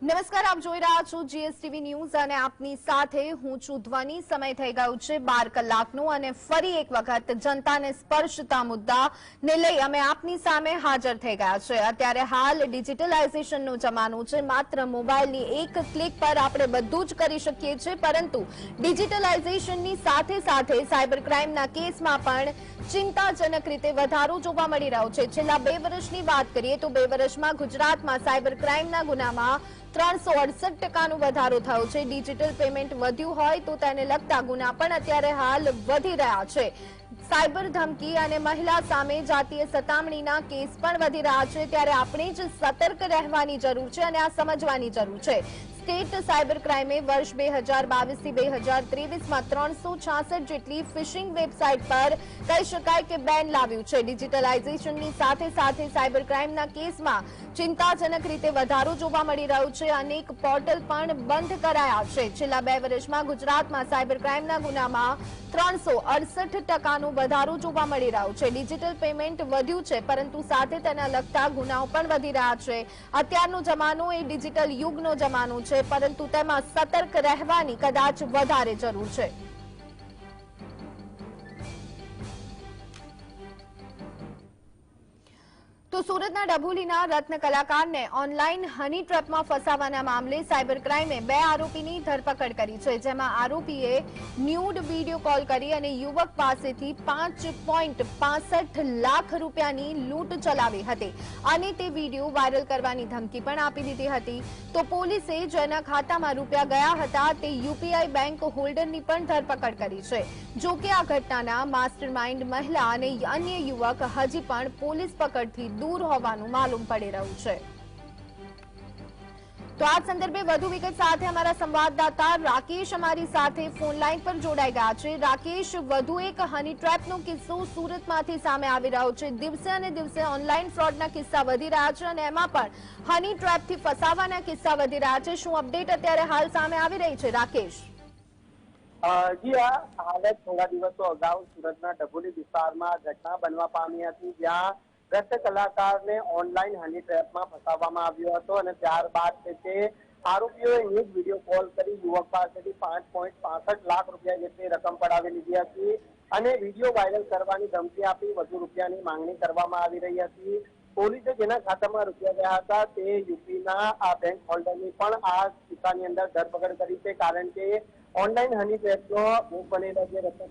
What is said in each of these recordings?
નમસ્કાર, આપ જોઈ રહ્યા છો જીએસટીવી ન્યૂઝ અને આપની સાથે હું છું ધ્વનિ. સમય થઈ ગયો છે બાર કલાકનો અને ફરી એક વખત જનતાને સ્પર્શતા મુદ્દાને લઈ અમે આપની સામે હાજર થઈ ગયા છે. અત્યારે હાલ ડિજિટલાઇઝેશનનો જમાનો છે. માત્ર મોબાઈલની એક ક્લિક પર આપણે બધું જ કરી શકીએ છીએ, પરંતુ ડિજિટલાઇઝેશનની સાથે સાથે સાયબર ક્રાઇમના કેસમાં પણ ચિંતાજનક રીતે વધારો જોવા મળી રહ્યો છે. છેલ્લા બે વર્ષની વાત કરીએ તો બે વર્ષમાં ગુજરાતમાં સાયબર ક્રાઇમના ગુનામાં ત્રણસો અડસઠ ટકાનો વધારો થયો છે. ડિજિટલ પેમેન્ટ વધ્યું હોય તો તેને લગતા ગુના પણ અત્યારે હાલ વધી રહ્યા છે. સાયબર ધમકી અને મહિલા સામે જાતીય સતામણીના કેસ પણ વધી રહ્યા છે. ત્યારે આપણે જ સતર્ક રહેવાની જરૂર છે અને આ સમજવાની જરૂર છે. સ્ટેટ સાયબર ક્રાઇમે વર્ષ બે હજાર બાવીસથી બે હજાર ત્રેવીસમાં ત્રણસો છાસઠ જેટલી ફિશિંગ વેબસાઇટ પર કહી શકાય કે બેન લાવ્યું છે. ડિજિટલાઇઝેશનની સાથે સાથે સાયબર ક્રાઇમના કેસમાં ચિંતાજનક રીતે વધારો જોવા મળી રહ્યો છે. અનેક પોર્ટલ પણ બંધ કરાયા છે. છેલ્લા બે વર્ષમાં ગુજરાતમાં સાયબર ક્રાઇમના ગુનામાં ત્રણસો અડસઠ ટકાનો વધારો જોવા મળી રહ્યો છે. ડિજિટલ પેમેન્ટ વધ્યું છે, પરંતુ સાથે તેના લગતા ગુનાઓ પણ વધી રહ્યા છે. અત્યારનો જમાનો એ ડિજિટલ યુગનો જમાનો છે. પરંતુ તેમાં સતર્ક રહેવાની કદાચ વધારે જરૂર છે. તો સુરતના ડભોલીના રત્ન કલાકારને ઓનલાઈન હની ટ્રેપમાં ફસાવાના મામલે સાયબર ક્રાઇમે બે આરોપીની ધરપકડ કરી છે, જેમાં આરોપીએ ન્યૂડ વીડિયો કોલ કરી અને યુવક પાસેથી પાંચ લાખ રૂપિયાની લૂંટ ચલાવી હતી અને તે વીડિયો વાયરલ કરવાની ધમકી પણ આપી દીધી હતી. તો પોલીસે જેના ખાતામાં રૂપિયા ગયા હતા, તે યુપીઆઈ બેંક હોલ્ડરની પણ ધરપકડ કરી છે. જોકે આ ઘટનાના માસ્ટરમાઇન્ડ મહિલા અને અન્ય યુવક હજી પણ પોલીસ પકડથી દૂર હોવાનું માલુમ પડી રહ્યું છે. તો આ સંદર્ભે વધુ વિગત સાથે અમારા સંવાદદાતા રાકેશ અમારી સાથે ફોન લાઈન પર જોડાઈ ગયા છે. રાકેશ, વધુ એક હની ટ્રેપનો કિસ્સો સુરતમાંથી સામે આવી રહ્યો છે. દિવસે અને દિવસે ઓનલાઈન ફ્રોડના કિસ્સા વધી રહ્યા છે અને એમાં પણ હની ટ્રેપથી ફસાવાના કિસ્સા વધી રહ્યા છે. શું અપડેટ અત્યારે હાલ સામે આવી રહી છે, રાકેશ? જી હા, હાલે થોડા દિવસો અગાઉ સુરતના ડભોલી વિસ્તારમાં ઘટના બનવા પામી હતી, જ્યાં નૃત્ય કલાકારને ઓનલાઈન હની ટ્રેપમાં ફસાવવામાં આવ્યો હતો અને ત્યારબાદ તે આરોપીઓએ એક વીડિયો કોલ કરી યુવક પાસેથી પાંચ પોઈન્ટ પાસઠ લાખ રૂપિયા જેટલી રકમ પડાવી લીધી હતી અને વીડિયો વાયરલ કરવાની ધમકી આપી વધુ રૂપિયાની માંગણી કરવામાં આવી રહી હતી. પોલીસે જેના ખાતામાં રૂપિયા ગયા હતા તે યુપીના આ બેંક હોલ્ડરની પણ આ કિસ્સાની અંદર ધરપકડ કરી છે, કારણ કે ઓનલાઈન હની ટ્રેપનો ભોગ બનેલા જે રત્ન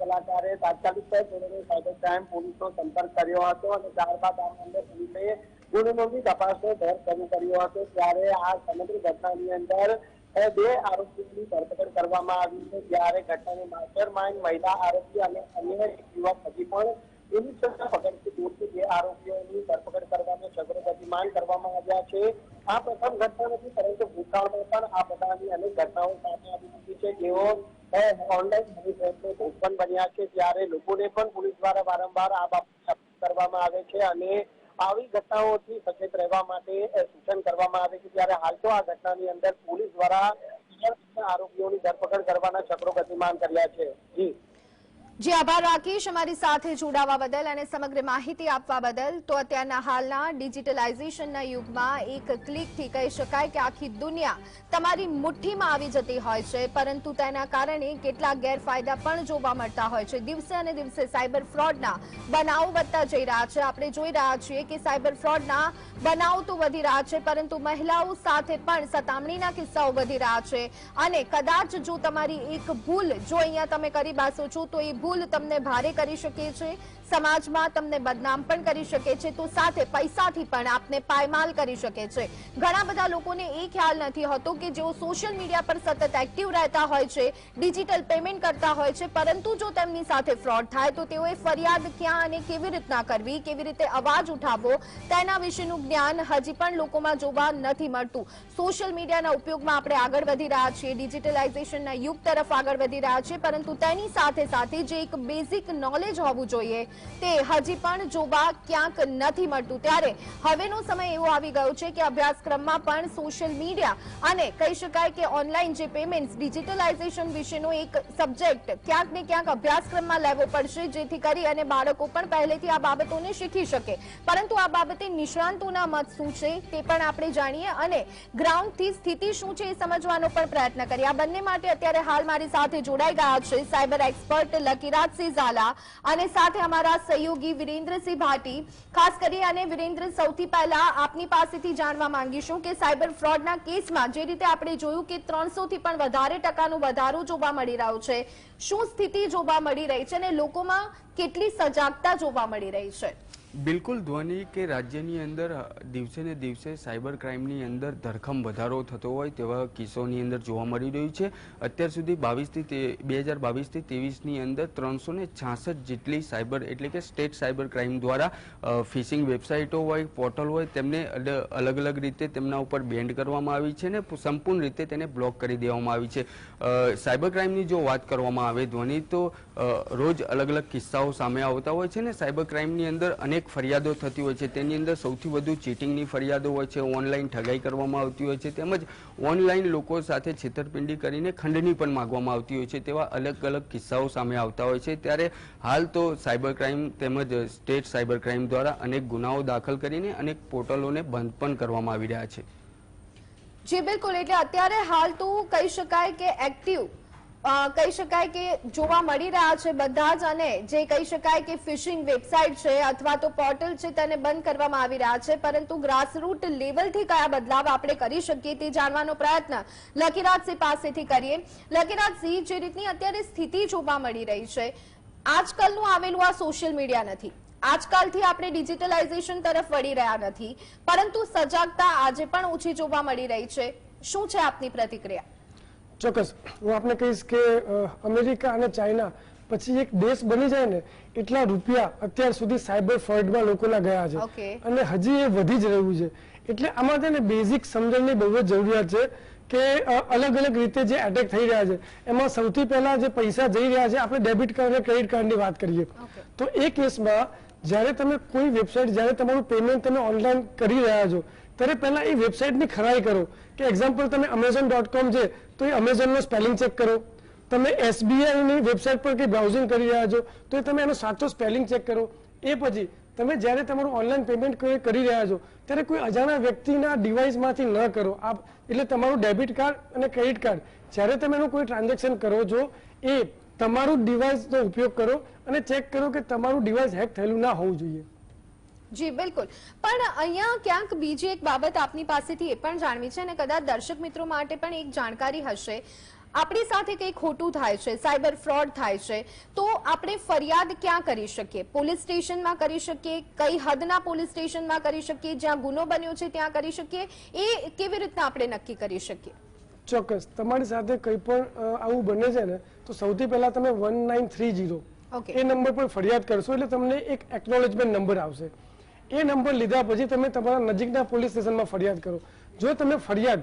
તાત્કાલિક સાયબર ક્રાઇમ પોલીસનો સંપર્ક કર્યો હતો અને ત્યારબાદ આ મામલે પોલીસે ગુનો નોંધી તપાસનો દર શરૂ કર્યો હતો. ત્યારે આ સમગ્ર ઘટનાની અંદર બે આરોપીની ધરપકડ કરવામાં આવી છે. જ્યારે ઘટનાની માસ્ટર માઇન્ડ મહિલા આરોપી અને અન્ય એક યુવક હજી પણ પોલીસ ધરપકડ દૂર છે જે આરોપીઓની ધરપકડ કરવાનો ઝઘડો પછી માંગ કરવામાં આવ્યા છે. આ પ્રથમ ઘટના નથી, પરંતુ ભૂતકાળમાં પણ આ પ્રકારની અનેક ઘટનાઓ સામે આવી ચૂકી છે જેઓ ઓનલાઈન મની ભોગ પણ બન્યા છે. ત્યારે લોકોને પણ પોલીસ દ્વારા વારંવાર આ બાબતે કરવામાં આવે છે અને આવી ઘટનાઓથી સચેત રહેવા માટે સૂચન કરવામાં આવે છે. ત્યારે હાલ તો આ ઘટનાની અંદર પોલીસ દ્વારા આરોપીઓની ધરપકડ કરવાના ચક્રો ગતિમાન કર્યા છે. જી. જી, આભાર રાકેશ. અમારી સાથે જોડાવા બદલ અને સમગ્ર માહિતી આપવા બદલ. તો અત્યારના હાલના ડિજિટલાઇઝેશનના યુગમાં એક ક્લિકથી કહી શકાય કે આખી દુનિયા તમારી મુઠ્ઠીમાં આવી જતી હોય છે. પરંતુ તેના કારણે કેટલાક ગેરફાયદા પણ જોવા મળતા હોય છે. દિવસે અને દિવસે સાયબર ફ્રોડના બનાવો વધતા જઈ રહ્યા છે. આપણે જોઈ રહ્યા છીએ કે સાયબર ફ્રોડના બનાવો તો વધી રહ્યા છે, પરંતુ મહિલાઓ સાથે પણ સતામણીના કિસ્સાઓ વધી રહ્યા છે. અને કદાચ જો તમારી એક ભૂલ જો અહીંયા તમે કરી બાસો છો, તો એ ભૂલ તમને ભારે કરી શકે છે. સમાજમાં તમને બદનામ પણ કરી શકે છે. તો સાથે પૈસાથી પણ આપને પાયમાલ કરી શકે છે. ઘણા બધા લોકોને એ ખ્યાલ નથી હોતો કે જેઓ સોશિયલ મીડિયા પર સતત એક્ટિવ રહેતા હોય છે ડિજિટલ પેમેન્ટ કરતા હોય છે, પરંતુ જો તેમની સાથે ફ્રોડ થાય તો તેઓએ ફરિયાદ ક્યાં અને કેવી રીતના કરવી, કેવી રીતે અવાજ ઉઠાવવો, તેના વિશેનું જ્ઞાન હજી પણ લોકોમાં જોવા નથી મળતું. સોશિયલ મીડિયાના ઉપયોગમાં આપણે આગળ વધી રહ્યા છીએ. ડિજિટલાઇઝેશનના યુગ તરફ આગળ વધી રહ્યા છીએ. પરંતુ તેની સાથે સાથે જે એક બેઝિક નોલેજ હોવું જોઈએ. તે હજી પણ જોવા ક્યાંક નથી મળતું. ત્યારે હવેનો સમય એવો આવી ગયો છે કે અભ્યાસક્રમમાં પણ સોશિયલ મીડિયા અને કહી શકાય કે ઓનલાઈન જે પેમેન્ટ ડિજિટલાઇઝેશન વિશેનો એક સબ્જેક્ટ ક્યાંક ને ક્યાંક અભ્યાસક્રમમાં લેવો પડશે, જેથી કરી અને બાળકો પણ પહેલેથી આ બાબતોને શીખી શકે. પરંતુ આ બાબતે નિષ્ણાંતોના મત શું છે તે પણ આપણે જાણીએ અને ગ્રાઉન્ડથી સ્થિતિ શું છે એ સમજવાનો પણ પ્રયત્ન કરીએ. આ બંને માટે અત્યારે હાલ મારી સાથે જોડાઈ ગયા છે સાયબર એક્સપર્ટ લકીરાજસિંહ ઝાલા અને સાથે અમારા સહયોગી વિરેન્દ્રસિંહ ભાટી. ખાસ કરી અને વિરેન્દ્ર, સૌથી પહેલા આપની પાસેથી જાણવા માંગીશું કે સાયબર ફ્રોડના કેસમાં જે રીતે આપણે જોયું કે ત્રણસો થી પણ વધારે ટકાનો વધારો જોવા મળી રહ્યો છે, શું સ્થિતિ જોવા મળી રહી છે અને લોકોમાં કેટલી સજાગતા જોવા મળી રહી છે? બિલકુલ ધ્વનિ કે રાજ્યની અંદર, દિવસે ને દિવસે સાયબર ક્રાઇમની અંદર ધરખમ વધારો થતો હોય તેવા કિસ્સોની અંદર જોવા મળી રહ્યું છે. અત્યાર સુધી બાવીસથી બે હજાર બાવીસથી ત્રેવીસની અંદર ત્રણસો ને છાસઠ જેટલી સાયબર, એટલે કે સ્ટેટ સાયબર ક્રાઇમ દ્વારા ફિશિંગ વેબસાઇટો હોય, પોર્ટલ હોય, તેમને અલગ અલગ રીતે તેમના ઉપર બેન્ડ કરવામાં આવી છે ને સંપૂર્ણ રીતે તેને બ્લોક કરી દેવામાં આવી છે. સાયબર ક્રાઇમની જો વાત કરવામાં આવે ધ્વનિ, તો રોજ અલગ અલગ કિસ્સાઓ સામે આવતા હોય છે ને સાયબર ક્રાઇમની અંદર અનેક ફરિયાદો થતી હોય છે. તેની અંદર સૌથી વધુ ચીટિંગની ફરિયાદો હોય છે, ઓનલાઈન ઠગાઈ કરવામાં આવતી હોય છે, તેમજ ઓનલાઈન લોકો સાથે છેતરપિંડી કરીને ખંડની પણ માગવામાં આવતી હોય છે, તેવા અલગ અલગ કિસ્સાઓ સામે આવતા હોય છે. ત્યારે હાલ તો સાયબર ક્રાઇમ તેમજ સ્ટેટ સાયબર ક્રાઇમ દ્વારા અનેક ગુનાઓ દાખલ કરીને અનેક પોર્ટલોને બંધ પણ કરવામાં આવી રહ્યા છે. જી, બિલકુલ. એટલે અત્યારે હાલ તો કહી શકાય કે એક્ટિવ કહી શકાય કે જોવા મળી રહ્યા છે બધા જ અને જે કહી શકાય કે ફિશિંગ વેબસાઇટ છે અથવા તો પોર્ટલ છે તેને બંધ કરવામાં આવી રહ્યા છે. પરંતુ ગ્રાસરૂટ લેવલથી કયા બદલાવ આપણે કરી શકીએ તે જાણવાનો પ્રયત્ન લકીરાજસિંહ પાસેથી કરીએ. લકીરાજસિંહ, જે રીતની અત્યારે સ્થિતિ જોવા મળી રહી છે, આજકાલનું આવેલું આ સોશિયલ મીડિયા નથી. આજકાલથી આપણે ડિજિટલાઇઝેશન તરફ વળી રહ્યા નથી. પરંતુ સજાગતા આજે પણ ઓછી જોવા મળી રહી છે. શું છે આપની પ્રતિક્રિયા? ચોક્કસ. હું આપને કહીશ કે અમેરિકા અને ચાઇના પછી એક દેશ બની જાય ને એટલા રૂપિયા અત્યાર સુધી સાયબર ફ્રોડમાં લોકોના ગયા છે. અને હજી એ વધી જ રહ્યું છે. એટલે આમાં છે ને બેઝિક સમજણની બહુ જ જરૂરિયાત છે કે અલગ અલગ રીતે જે એટેક થઈ રહ્યા છે એમાં સૌથી પહેલા જે પૈસા જઈ રહ્યા છે આપણે ડેબિટ કાર્ડ અને ક્રેડિટ કાર્ડની વાત કરીએ. તો એ કેસમાં જ્યારે તમે કોઈ વેબસાઇટ જ્યારે તમારું પેમેન્ટ તમે ઓનલાઈન કરી રહ્યા છો ત્યારે પહેલા એ વેબસાઇટની ખરાઈ કરો કે એક્ઝામ્પલ તમે અમેઝોન ડોટ કોમ છે, તો એ અમેઝોનનો સ્પેલિંગ ચેક કરો. તમે એસબીઆઈની વેબસાઇટ પર કંઈ બ્રાઉઝિંગ કરી રહ્યા છો, તો એ તમે એનો સાચો સ્પેલિંગ ચેક કરો. એ પછી તમે જ્યારે તમારું ઓનલાઈન પેમેન્ટ કરી રહ્યા છો, ત્યારે કોઈ અજાણ્યા વ્યક્તિના ડિવાઇસમાંથી ન કરો. આપ, એટલે તમારું ડેબિટ કાર્ડ અને ક્રેડિટ કાર્ડ જ્યારે તમે એનું કોઈ ટ્રાન્ઝેક્શન કરો છો, એ તમારું ડિવાઇસનો ઉપયોગ કરો અને ચેક કરો કે તમારું ડિવાઇસ હેક થયેલું ના હોવું જોઈએ. જી બિલકુલ. પણ અહીંયા ક્યાંક બીજી એક બાબત આપની પાસેથી એ પણ જાણવી છે અને કદાચ દર્શક મિત્રો માટે પણ એક જાણકારી હશે. આપણી સાથે કંઈ ખોટું થાય છે સાયબર ફ્રોડ થાય છે તો આપણે ફરિયાદ ક્યાં કરી શકીએ? પોલીસ સ્ટેશનમાં કરી શકીએ? કઈ હદના પોલીસ સ્ટેશનમાં કરી શકીએ? જ્યાં ગુનો બન્યો છે ત્યાં કરી શકીએ? એ કેવી રીતના આપણે નક્કી કરી શકીએ? ચોક્કસ. તમારી સાથે કંઈ પણ આવું બને છે ને તો સૌથી પહેલા તમે one nine three zero okay. એ નંબર પર ફરિયાદ કરશો એટલે તમને એક એકનોલેજમેન્ટ નંબર આવશે. એ નંબર લીધા પછી તમે તમારા નજીકના પોલીસ સ્ટેશનમાં ફરિયાદ કરો. જો તમે ફરિયાદ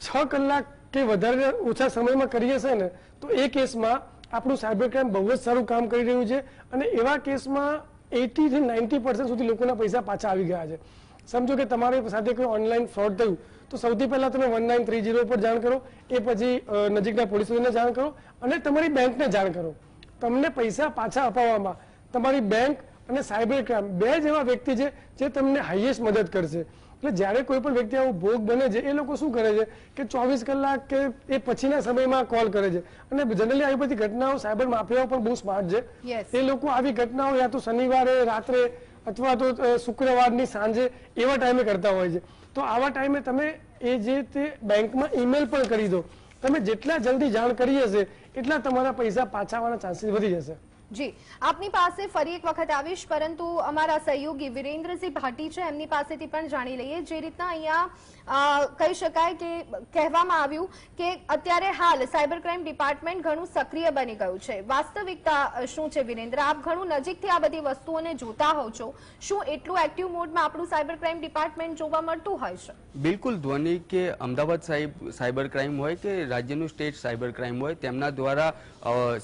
છ કલાક કે વધારે ઓછા સમયમાં કરી હશે ને, તો એ કેસમાં આપણું સાયબર ક્રાઇમ બહુ જ સારું કામ કરી રહ્યું છે અને એવા કેસમાં એટી થી નાઇન્ટી પર્સન્ટ સુધી લોકોના પૈસા પાછા આવી ગયા છે. સમજો કે તમારી સાથે કોઈ ઓનલાઈન ફ્રોડ થયું, તો સૌથી પહેલા તમે વન નાઇન થ્રી જીરો પર જાણ કરો, એ પછી નજીકના પોલીસ સ્ટેશનને જાણ કરો અને તમારી બેંકને જાણ કરો. તમને પૈસા પાછા અપાવવામાં, તમારી બેંક અને સાયબર ક્રાઇમ બે જ એવા વ્યક્તિ છે જે તમને હાઈએસ્ટ મદદ કરશે. એટલે જ્યારે કોઈ પણ વ્યક્તિ આવો ભોગ બને છે એ લોકો શું કરે છે કે ચોવીસ કલાક કે એ પછીના સમયમાં કોલ કરે છે. અને જનરલી આવી બધી ઘટનાઓ સાયબર માફિયાઓ પણ બહુ સ્માર્ટ છે. એ લોકો આવી ઘટનાઓ યા તો શનિવારે રાત્રે અથવા તો શુક્રવારની સાંજે એવા ટાઈમે કરતા હોય છે. તો આવા ટાઈમે તમે એ જે તે બેંકમાં ઈમેલ પણ કરી દો. તમે જેટલા જલ્દી જાણ કરી હશે એટલા તમારા પૈસા પાછા આવવાના ચાન્સીસ વધી જશે. જી, આપની પાસે ફરી એક વખત આવીશ, પરંતુ અમારા સહયોગી વિરેન્દ્રસિંહ ભાટી છે, એમની પાસેથી પણ જાણી લઈએ. જે રીતના અહીંયા કહી શકાય કે કહેવામાં આવ્યું કે અત્યારે હાલ સાયબર ક્રાઇમ ડિપાર્ટમેન્ટ ઘણું સક્રિય બની ગયું છે. વાસ્તવિકતા શું છે વિરેન્દ્ર? આપ ઘણું નજીકથી આ બધી વસ્તુઓને જોતા હોવ છો. શું એટલું એક્ટિવ મોડમાં આપણું સાયબર ક્રાઇમ ડિપાર્ટમેન્ટ જોવા મળતું હોય છે? બિલકુલ, ધ્વનિ કે અમદાવાદ સાયબર ક્રાઇમ હોય કે રાજ્યનું સ્ટેટ સાયબર ક્રાઇમ હોય, તેમના દ્વારા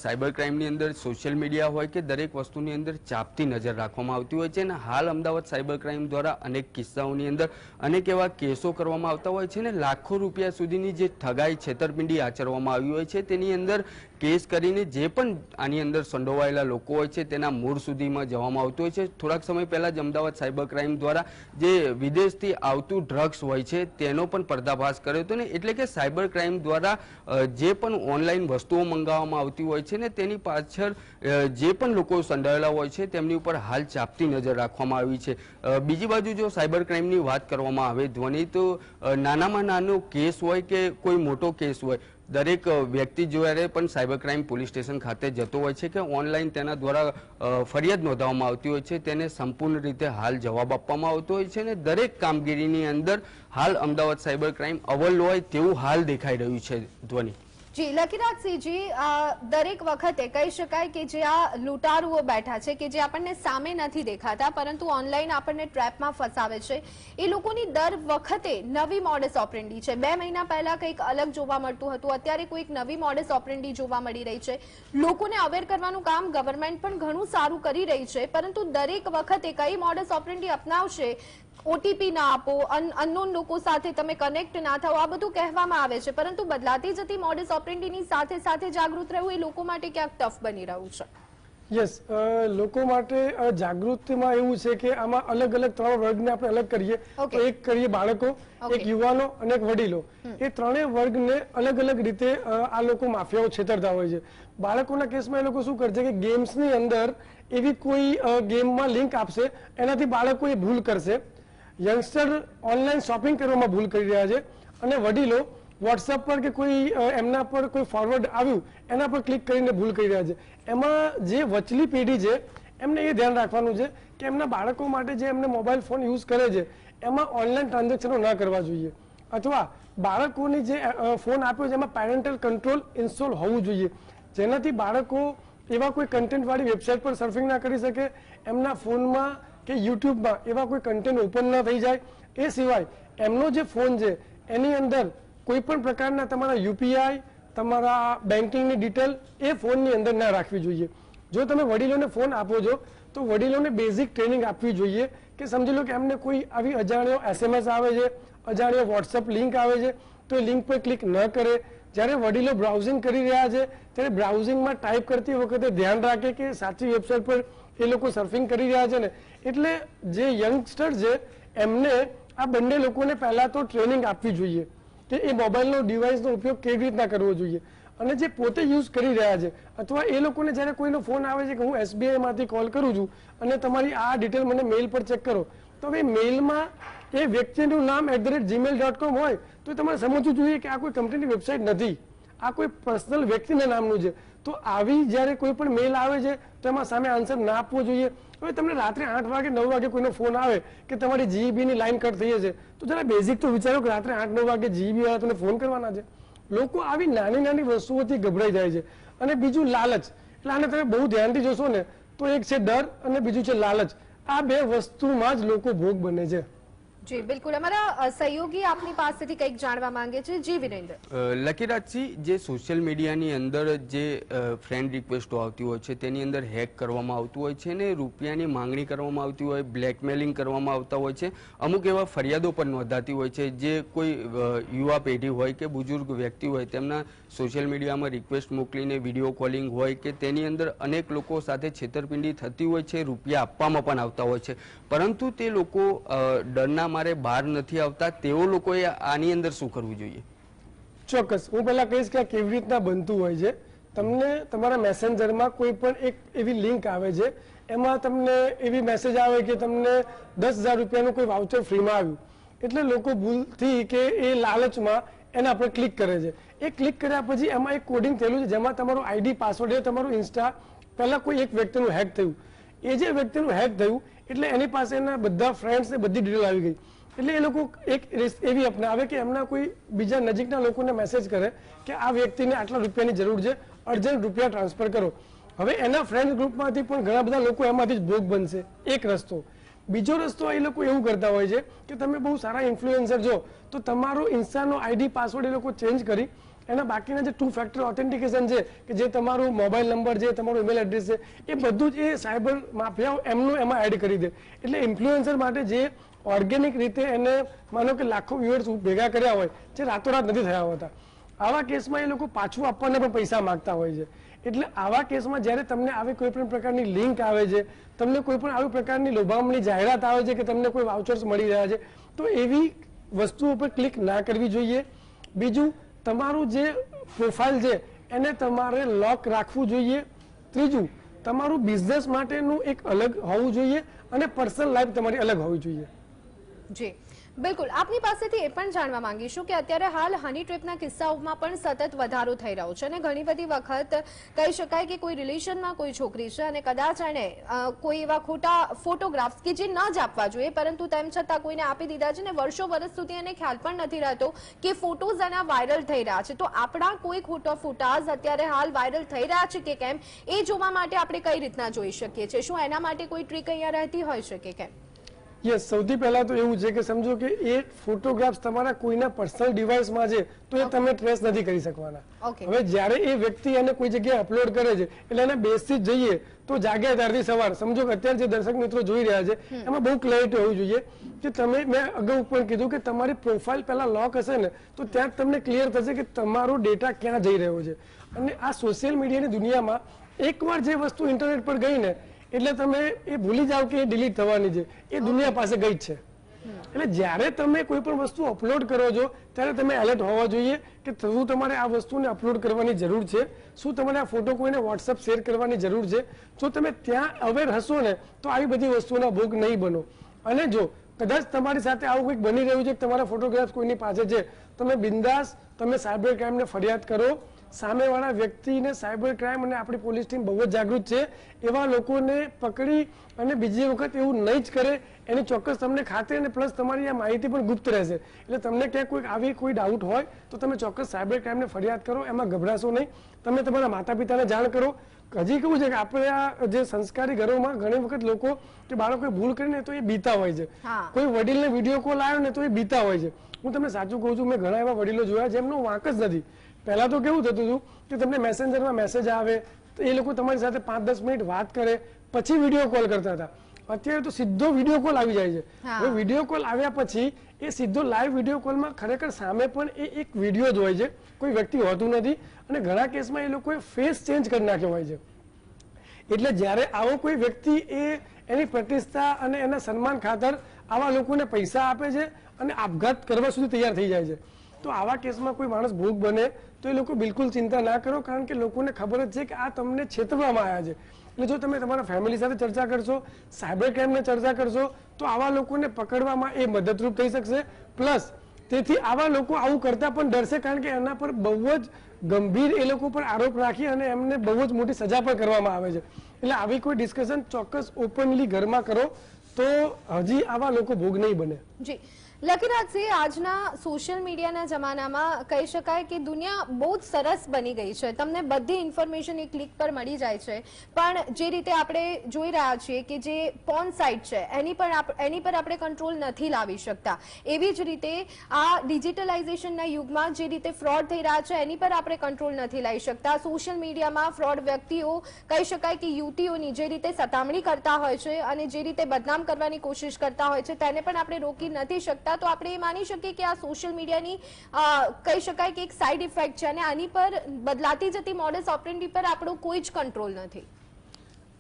સાયબર ક્રાઇમની અંદર સોશિયલ મીડિયા મીડિયા હોય કે દરેક વસ્તુની અંદર ચાપતી નજર રાખવામાં આવતી હોય છે અને હાલ અમદાવાદ સાયબર ક્રાઇમ દ્વારા અનેક કિસ્સાઓની અંદર અનેક એવા કેસો કરવામાં આવતા હોય છે ને લાખો રૂપિયા સુધીની જે ઠગાઈ છેતરપિંડી આચરવામાં આવી હોય છે, તેની અંદર કેસ કરીને જે પણ આની અંદર સંડોવાયેલા લોકો હોય છે, તેના મૂળ સુધીમાં જવામાં આવતું હોય છે. થોડાક સમય પહેલાં જ અમદાવાદ સાયબર ક્રાઇમ દ્વારા જે વિદેશથી આવતું ડ્રગ્સ હોય છે, તેનો પણ પર્દાફાશ કર્યો હતો ને, એટલે કે સાયબર ક્રાઇમ દ્વારા જે પણ ઓનલાઈન વસ્તુઓ મંગાવવામાં આવતી હોય છે ને, તેની પાછળ જે પણ લોકો સંડાયેલા હોય છે, તેમની ઉપર હાલ ચાપતી નજર રાખવામાં આવી છે. બીજી બાજુ જો સાયબર ક્રાઇમની વાત કરવામાં આવે, ધ્વનિ, તો નાનામાં નાનો કેસ હોય કે કોઈ મોટો કેસ હોય દરેક વ્યક્તિ જ્યારે પણ સાયબર ક્રાઇમ પોલીસ સ્ટેશન ખાતે જતો હોય છે કે ઓનલાઈન તેના દ્વારા ફરિયાદ નોંધાવવામાં આવતી હોય છે, તેને સંપૂર્ણ રીતે હાલ જવાબ આપવામાં આવતો હોય છે અને દરેક કામગીરીની અંદર હાલ અમદાવાદ સાયબર ક્રાઇમ અવ્વલ હોય તેવું હાલ દેખાઈ રહ્યું છે ધ્વનિ. જી લકીરાજસિંહજી દરેક વખતે કહી શકાય કે જે આ લૂંટારુઓ બેઠા છે, કે જે આપણને સામે નથી દેખાતા, પરંતુ ઓનલાઈન આપણને ટ્રેપમાં ફસાવે છે. એ લોકોની દર વખતે નવી મોડેસ ઓપરેન્ડી છે. બે મહિના પહેલા કંઈક અલગ જોવા મળતું હતું, અત્યારે કોઈક નવી મોડેસ ઓપરેન્ડી જોવા મળી રહી છે. લોકોને અવેર કરવાનું કામ ગવર્મેન્ટ પણ ઘણું સારું કરી રહી છે, પરંતુ દરેક વખતે કઈ મોડેસ ઓપરેન્ડી અપનાવશે ઓટીપી ના આપો અનનોન લોકો સાથે તમે કનેક્ટ ના થાઓ આ બધું કહેવામાં આવે છે. પરંતુ બદલાતી જતી મોડેસ ઓપરેન્ટીની સાથે સાથે જાગૃત રહેવું એ લોકો માટે ક્યાંક ટફ બની રહ્યું છે. યસ લોકો માટે જાગૃતિમાં એવું છે કે આમાં અલગ અલગ ત્રણ વર્ગને આપણે અલગ કરીએ. તો એક કરીએ બાળકો એક યુવાનો અને એક વડીલો. એ ત્રણેય વર્ગને અલગ અલગ રીતે આ લોકો માફિયાઓ છેતરતા હોય છે. બાળકોના કેસમાં એ લોકો શું કરશે કે ગેમ્સની અંદર એવી કોઈ ગેમમાં લિંક આપશે એનાથી બાળકો એ ભૂલ કરશે. યંગસ્ટર ઓનલાઈન શોપિંગ કરવામાં ભૂલ કરી રહ્યા છે અને વડીલો વોટ્સઅપ પર કે કોઈ એમના પર કોઈ ફોરવર્ડ આવ્યું, એના પર ક્લિક કરીને ભૂલ કરી રહ્યા છે. એમાં જે વચલી પેઢી છે, એમને એ ધ્યાન રાખવાનું છે કે એમના બાળકો માટે જે એમને મોબાઈલ ફોન યુઝ કરે છે, એમાં ઓનલાઈન ટ્રાન્ઝેક્શનો ના કરવા જોઈએ. અથવા બાળકોની જે ફોન આપ્યો છે, એમાં પેરેન્ટલ કંટ્રોલ ઇન્સ્ટોલ હોવું જોઈએ. જેનાથી બાળકો એવા કોઈ કન્ટેન્ટવાળી વેબસાઇટ પર સર્ફિંગ ના કરી શકે, એમના ફોનમાં કે યુટ્યુબમાં એવા કોઈ કન્ટેન્ટ ઓપન ના થઈ જાય, એ સિવાય એમનો જે ફોન છે, એની અંદર કોઈ પણ પ્રકારના તમારા યુપીઆઈ, તમારા બેન્કિંગની ડિટેલ એ ફોનની અંદર ના રાખવી જોઈએ. જો તમે વડીલોને ફોન આપો છો, તો વડીલોને બેઝિક ટ્રેનિંગ આપવી જોઈએ કે સમજી લો કે એમને કોઈ આવી અજાણ્યો એસએમએસ આવે છે, અજાણ્યો વોટ્સઅપ લિંક આવે છે, તો એ લિંક પર ક્લિક ન કરે. જ્યારે વડીલો બ્રાઉઝિંગ કરી રહ્યા છે, ત્યારે બ્રાઉઝિંગમાં ટાઈપ કરતી વખતે ધ્યાન રાખે કે સાચી વેબસાઇટ પર એ લોકો સર્ફિંગ કરી રહ્યા છે ને. એટલે જે યંગસ્ટર છે, એમને આ બંને લોકોને પહેલા તો ટ્રેનિંગ આપવી જોઈએ કે એ મોબાઈલનો ડિવાઇસનો ઉપયોગ કેવી રીતના કરવો જોઈએ. અને જે પોતે યુઝ કરી રહ્યા છે, અથવા એ લોકોને જ્યારે કોઈનો ફોન આવે છે કે હું એસબીઆઈમાંથી માંથી કોલ કરું છું અને તમારી આ ડિટેલ મને મેઇલ પર ચેક કરો, તો હવે મેઇલમાં એ વ્યક્તિનું નામ at the rate Gmail dot com હોય તો તમારે સમજવું જોઈએ કે આ કોઈ કંપનીની વેબસાઇટ નથી. આ કોઈ પર્સનલ વ્યક્તિના નામનું છે. તો આવી જ્યારે કોઈ પણ મેલ આવે છે, તો એમાં સામે આન્સર ના આપવો જોઈએ. હવે તમને રાત્રે આઠ વાગે, નવ વાગે કોઈનો ફોન આવે કે તમારી જીઈબી ની લાઈન કટ થઈ જશે, તો જરા બેઝિક તો વિચારો કે રાત્રે આઠ, નવ વાગે જીઈબી વાળા તમને ફોન કરવાના છે. લોકો આવી નાની નાની વસ્તુઓથી ગભરાઈ જાય છે. અને બીજું લાલચ. એટલે આને તમે બહુ ધ્યાનથી જોશો ને, તો એક છે ડર અને બીજું છે લાલચ. આ બે વસ્તુમાં જ લોકો ભોગ બને છે. જી, બિલકુલ. અમારા સહયોગી આપની પાસેથી કંઈક જાણવા માંગે છે. જી, વિરેન્દ્ર. લકીરાજસિંહ જે સોશિયલ મીડિયાની અંદર જે ફ્રેન્ડ રિક્વેસ્ટો આવતી હોય છે, તેની અંદર હેક કરવામાં આવતું હોય છે ને રૂપિયાની માંગણી કરવામાં આવતી હોય બ્લેકમેલિંગ કરવામાં આવતા હોય છે. અમુક એવા ફરિયાદો પણ નોંધાતી હોય છે. જે કોઈ યુવા પેઢી હોય કે બુજુર્ગ વ્યક્તિ હોય, તેમના સોશિયલ મીડિયામાં રિક્વેસ્ટ મોકલીને વીડિયો કોલિંગ હોય કે તેની અંદર અનેક લોકો સાથે છેતરપિંડી થતી હોય છે, રૂપિયા આપવામાં પણ આવતા હોય છે. પરંતુ તે લોકો ડરના મારે બહાર નથી આવતા, તેઓ લોકોએ આની અંદર શું કરવું જોઈએ? ચોક્કસ. હું પહેલાં કહીશ કે આ કેવી રીતના બનતું હોય છે. તમને તમારા મેસેન્જરમાં કોઈ પણ એક એવી લિંક આવે છે, એમાં તમને એવી મેસેજ આવે કે તમને દસ હજાર રૂપિયાનું કોઈ વાઉચર ફ્રીમાં આવ્યું. એટલે લોકો ભૂલથી કે એ લાલચમાં એના પર ક્લિક કરે છે. એ ક્લિક કર્યા પછી એમાં એક કોડિંગ થયેલું છે, જેમાં તમારું આઈડી પાસવર્ડ તમારું ઇન્સ્ટા પહેલા કોઈ એક વ્યક્તિનું હેક થયું. એ જે વ્યક્તિનું હેક થયું, એટલે એની પાસે એના બધા ફ્રેન્ડ્સ ને બધી ડિટેલ આવી ગઈ. એટલે એ લોકો એક એવી અપનાવે કે એમના કોઈ બીજા નજીકના લોકોને મેસેજ કરે કે આ વ્યક્તિને આટલા રૂપિયાની જરૂર છે, અર્જન્ટ રૂપિયા ટ્રાન્સફર કરો. હવે એના ફ્રેન્ડ ગ્રુપમાંથી પણ ઘણા બધા લોકો એમાંથી જ ભોગ બનશે, એક રસ્તો. બીજો રસ્તો એ લોકો એવું કરતા હોય છે કે તમે બહુ સારા ઇન્ફ્લુએન્સર છો, તો તમારો ઇન્સ્ટાનો આઈડી પાસવર્ડ એ લોકો ચેન્જ કરી એના બાકીના જે ટુ ફેક્ટર ઓથેન્ટિકેશન છે, કે જે તમારું મોબાઈલ નંબર છે, તમારું ઈમેલ એડ્રેસ છે, એ બધું જ એ સાયબર માફિયાઓ એમનું એમાં એડ કરી દે. એટલે ઇન્ફ્લુએન્સર માટે જે ઓર્ગેનિક રીતે એને માનો કે લાખો વ્યુઅર્સ ભેગા કર્યા હોય, જે રાતોરાત નથી થયા હોતા. આવા કેસમાં એ લોકો પાછું આપવાને પણ પૈસા માગતા હોય છે. એટલે આવા કેસમાં જ્યારે તમને આવી કોઈ પણ પ્રકારની લિંક આવે છે, તમને કોઈ પણ આવી પ્રકારની લોભામણી જાહેરાત આવે છે કે તમને કોઈ વાઉચર્સ મળી રહ્યા છે, તો એવી વસ્તુઓ પર ક્લિક ના કરવી જોઈએ. બીજું તમારું જે પ્રોફાઇલ છે, એને તમારે લોક રાખવું જોઈએ. ત્રીજું, તમારું બિઝનેસ માટેનું એક અલગ હોવું જોઈએ અને પર્સનલ લાઈફ તમારી અલગ હોવી જોઈએ. જી. બિલકુલ. આપની પાસેથી એ પણ જાણવા માંગીશું કે અત્યારે હાલ હની ટ્રીપના કિસ્સાઓમાં પણ સતત વધારો થઈ રહ્યો છે અને ઘણી બધી વખત કહી શકાય કે કોઈ રિલેશનમાં કોઈ છોકરી છે અને કદાચ એણે કોઈ એવા ખોટા ફોટોગ્રાફ્સ કે જે ન જ આપવા જોઈએ, પરંતુ તેમ છતાં કોઈને આપી દીધા છે અને વર્ષો વર્ષ સુધી એને ખ્યાલ પણ નથી રહેતો કે ફોટોઝ એના વાયરલ થઈ રહ્યા છે. તો આપણા કોઈ ખોટા ફોટાઝ અત્યારે હાલ વાયરલ થઈ રહ્યા છે કે કેમ? એ જોવા માટે આપણે કઈ રીતના જોઈ શકીએ છીએ? શું એના માટે કોઈ ટ્રીક અહીંયા રહેતી હોઈ શકે કેમ? યસ સૌથી પહેલા તો એવું છે કે સમજો કે એ ફોટોગ્રાફ્સ તમારા કોઈના પર્સનલ ડિવાઇસમાં છે તો એ તમે ટ્રેસ નથી કરી શકવાના. હવે જ્યારે એ વ્યક્તિ એને કોઈ જગ્યાએ અપલોડ કરે છે એટલે એને બેસથી જઈએ તો જાગ્યા ત્યારથી સવાર. સમજો કે અત્યારે જે દર્શક મિત્રો જોઈ રહ્યા છે એમાં બહુ ક્લેરિટી હોવી જોઈએ કે તમે મેં અગાઉ પણ કીધું કે તમારી પ્રોફાઇલ પહેલા લોક હશે ને તો ત્યાં જ તમને ક્લિયર થશે કે તમારો ડેટા ક્યાં જઈ રહ્યો છે. અને આ સોશિયલ મીડિયાની દુનિયામાં એકવાર જે વસ્તુ ઇન્ટરનેટ પર ગઈ ને એટલે તમે એ ભૂલી જાઓ કે એ ડિલીટ થવાની છે. એ દુનિયા પાસે ગઈ છે. એટલે જ્યારે તમે કોઈ પણ વસ્તુ અપલોડ કરો છો ત્યારે તમે એલર્ટ હોવા જોઈએ કે શું તમારે આ વસ્તુને અપલોડ કરવાની જરૂર છે શું તમારે આ ફોટો કોઈને વોટ્સઅપ શેર કરવાની જરૂર છે. જો તમે ત્યાં અવેર હશો ને તો આવી બધી વસ્તુના ભોગ નહીં બનો. અને જો કદાચ તમારી સાથે આવું કંઈક બની રહ્યું છે કે તમારા ફોટોગ્રાફ કોઈની પાસે છે તમે બિંદાસ તમે સાયબર ક્રાઇમને ફરિયાદ કરો સામેવાળા વ્યક્તિને સાયબર ક્રાઇમ અને આપણી પોલીસ ટીમ બહુ જ જાગૃત છે. એવા લોકોને પકડી અને બીજી વખત એવું નહીં જ કરે એની ચોક્કસ તમને ખાતરી અને પ્લસ તમારી આ માહિતી પણ ગુપ્ત રહેશે. એટલે તમને ક્યાંક કોઈ આવી કોઈ ડાઉટ હોય તો તમે ચોક્કસ સાયબર ક્રાઇમને ફરિયાદ કરો એમાં ગભરાશો નહીં. તમે તમારા માતા પિતાને જાણ કરો. હજી કેવું છે કે આપણે આ જે સંસ્કારી ઘરોમાં ઘણી વખત લોકો કે બાળકોએ ભૂલ કરીને તો એ બીતા હોય છે. કોઈ વડીલને વીડિયો કોલ આવ્યો ને તો એ બીતા હોય છે. હું તમને સાચું કહું છું મેં ઘણા એવા વડીલો જોયા જેમનો વાંક જ નથી. પહેલા તો કેવું થતું હતું કે તમને મેસેન્જરમાં મેસેજ આવે તો એ લોકો તમારી સાથે પાંચ દસ મિનિટ વાત કરે પછી વીડિયો કોલ કરતા હતા. અત્યારે તો સીધો વીડિયો કોલ આવી જાય છે. હવે વીડિયો કોલ આવ્યા પછી એ સીધો લાઈવ વીડિયો કોલમાં ખરેખર સામે પણ એ એક વીડિયો જ હોય છે. કોઈ વ્યક્તિ હોતું નથી અને ઘણા કેસમાં એ લોકોએ ફેસ ચેન્જ કરી નાખ્યો હોય છે. એટલે જ્યારે આવો કોઈ વ્યક્તિ એ એની પ્રતિષ્ઠા અને એના સન્માન ખાતર આવા લોકોને પૈસા આપે છે અને આપઘાત કરવા સુધી તૈયાર થઈ જાય છે. તો આવા કેસમાં કોઈ માણસ ભોગ બને તો એ લોકો બિલકુલ ચિંતા ના કરો, કારણ કે લોકોને ખબર જ છે કે આ તમને છેતરવામાં આવ્યા છે. એટલે જો તમે તમારા ફેમિલી સાથે ચર્ચા કરશો સાયબર ક્રાઇમને ચર્ચા કરશો, તો આવા લોકોને પકડવામાં એ મદદરૂપ થઈ શકશે. પ્લસ તેથી આવા લોકો આવું કરતા પણ ડરશે, કારણ કે એના પર બહુ જ ગંભીર એ લોકો પર આરોપ રાખી અને એમને બહુ જ મોટી સજા પણ કરવામાં આવે છે. એટલે આવી કોઈ ડિસ્કશન ચોક્કસ ઓપનલી ઘરમાં કરો તો હજી આવા લોકો ભોગ નહીં બને. જી. લકીરાજસિંહ આજના સોશિયલ મીડિયાના જમાનામાં કહી શકાય કે દુનિયા બહુ જ સરસ બની ગઈ છે. તમને બધી ઇન્ફોર્મેશન એક ક્લિક પર મળી જાય છે. પણ જે રીતે આપણે જોઈ રહ્યા છીએ કે જે પોન સાઇટ છે, એની પર એની પર આપણે કંટ્રોલ નથી લાવી શકતા. એવી જ રીતે આ ડિજિટલાઇઝેશનના યુગમાં જે રીતે ફ્રોડ થઈ રહ્યા છે, એની પર આપણે કંટ્રોલ નથી લાવી શકતા. સોશિયલ મીડિયામાં ફ્રોડ વ્યક્તિઓ, કહી શકાય કે યુવતીઓની જે રીતે સતામણી કરતા હોય છે અને જે રીતે બદનામ કરવાની કોશિશ કરતા હોય છે, તેને પણ આપણે રોકી નથી શકતા. તો આપણે માની શકીએ કે આ સોશિયલ મીડિયાની કહી શકાય કે એક સાઈડ ઇફેક્ટ છે અને આની પર બદલાતી જતી મોડેલ્સ ઓપરેન્ડી પર આપણો કોઈ જ કંટ્રોલ નથી.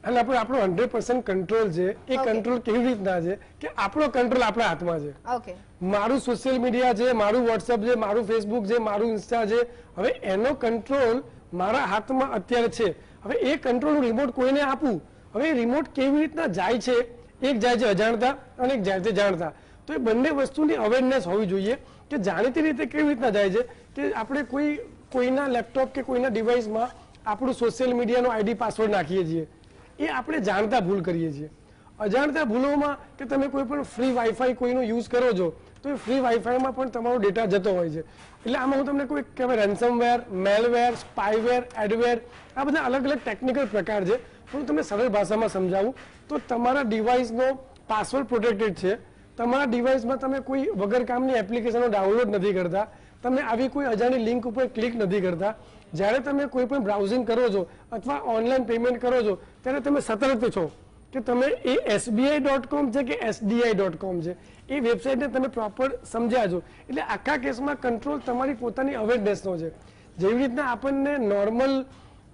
એટલે આપણે આપણો હંડ્રેડ પર્સન્ટ કંટ્રોલ છે એ કંટ્રોલ કેવી રીતના છે કે આપણો કંટ્રોલ આપણા હાથમાં છે. મારું સોશિયલ મીડિયા છે મારું વોટ્સઅપ છે મારું ફેસબુક છે મારું ઇન્સ્ટા છે હવે એનો કંટ્રોલ મારા હાથમાં અત્યારે છે. હવે એ કંટ્રોલ હું રિમોટ કોઈને આપું? હવે રિમોટ કેવી રીતના જાય છે? એક જાય છે અજાણતા અને એક જાય છે જાણતા. તો એ બંને વસ્તુની અવેરનેસ હોવી જોઈએ કે જાણીતી રીતે કેવી રીતના જાય છે કે આપણે કોઈ, કોઈના લેપટોપ કે કોઈના ડિવાઇસમાં આપણું સોશિયલ મીડિયાનો આઈડી પાસવર્ડ નાખીએ છીએ. એ આપણે જાણતા ભૂલ કરીએ છીએ. અજાણતા ભૂલોમાં કે તમે કોઈ પણ ફ્રી વાઈફાઈ કોઈનો યુઝ કરો છો, તો એ ફ્રી વાઈફાઈમાં પણ તમારો ડેટા જતો હોય છે. એટલે આમાં હું તમને કોઈ કહેવાય રેન્સમવેર મેલવેર સ્પાયવેર એડવેર આ બધા અલગ અલગ ટેકનિકલ પ્રકાર છે. હું તમને સરળ ભાષામાં સમજાવું તો તમારા ડિવાઇસનો પાસવર્ડ પ્રોટેક્ટેડ છે. તમારા ડિવાઇસમાં તમે કોઈ વગર કામની એપ્લિકેશનો ડાઉનલોડ નથી કરતા, તમે આવી કોઈ અજાણી લિંક ઉપર ક્લિક નથી કરતા, જ્યારે તમે કોઈ પણ બ્રાઉઝિંગ કરો છો અથવા ઓનલાઈન પેમેન્ટ કરો છો, ત્યારે તમે સતર્ક છો કે તમે એ એસબીઆઈ ડોટ કોમ છે કે એસડીઆઈ ડોટ કોમ છે? એ વેબસાઇટને તમે પ્રોપર સમજ્યા છો. એટલે આખા કેસમાં કંટ્રોલ તમારી પોતાની અવેરનેસનો છે. જેવી રીતના આપણને નોર્મલ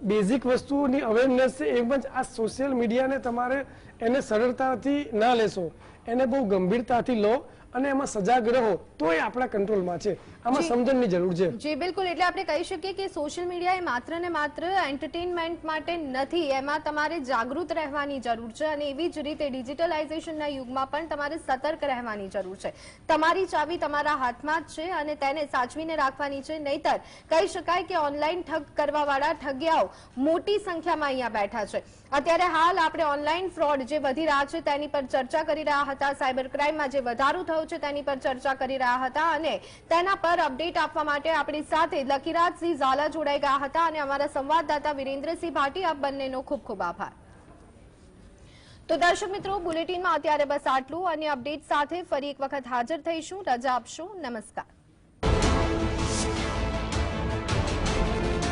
બેઝિક વસ્તુઓની અવેરનેસ છે, એમ જ આ સોશિયલ મીડિયાને તમારે એને સરળતાથી ના લેશો. એને બહુ ગંભીરતાથી લો અને એમાં સજાગ રહો તો એ આપણા કંટ્રોલમાં છે. આમાં સમજણની જરૂર છે. જી બિલકુલ. એટલે આપણે કહી શકીએ કે સોશિયલ મીડિયા એ માત્ર ને માત્ર એન્ટરટેનમેન્ટ માટે નથી એમાં તમારે જાગૃત રહેવાની જરૂર છે અને એવી જ રીતે ડિજિટલાઇઝેશનના યુગમાં પણ તમારે સતર્ક રહેવાની જરૂર છે. તમારી ચાવી તમારા હાથમાં જ છે અને તેને સાચવીને રાખવાની છે. નહીતર કહી શકાય કે ઓનલાઈન ઠગ કરવાવાળા ઠગિયાઓ મોટી સંખ્યામાં અહીંયા બેઠા છે. અત્યારે હાલ આપણે ઓનલાઈન ફ્રોડ જે વધી રહ્યા છે તેની પર ચર્ચા કરી રહ્યા હતા. સાયબર ક્રાઇમમાં જે વધારો થયો છે તેની પર ચર્ચા કરી રહ્યા હતા અને તેના પર અપડેટ આપવા માટે આપણી સાથે લકીરાજસિંહ ઝાલા જોડાઈ ગયા હતા અને અમારા સંવાદદાતા વિરેન્દ્રસિંહ ભાટી, આપ બંનેનો ખૂબ ખૂબ આભાર. તો દર્શક મિત્રો, બુલેટિનમાં અત્યારે બસ આટલું. અને અપડેટ સાથે ફરી એક વખત હાજર થઈશું. રજા આપશું. નમસ્કાર.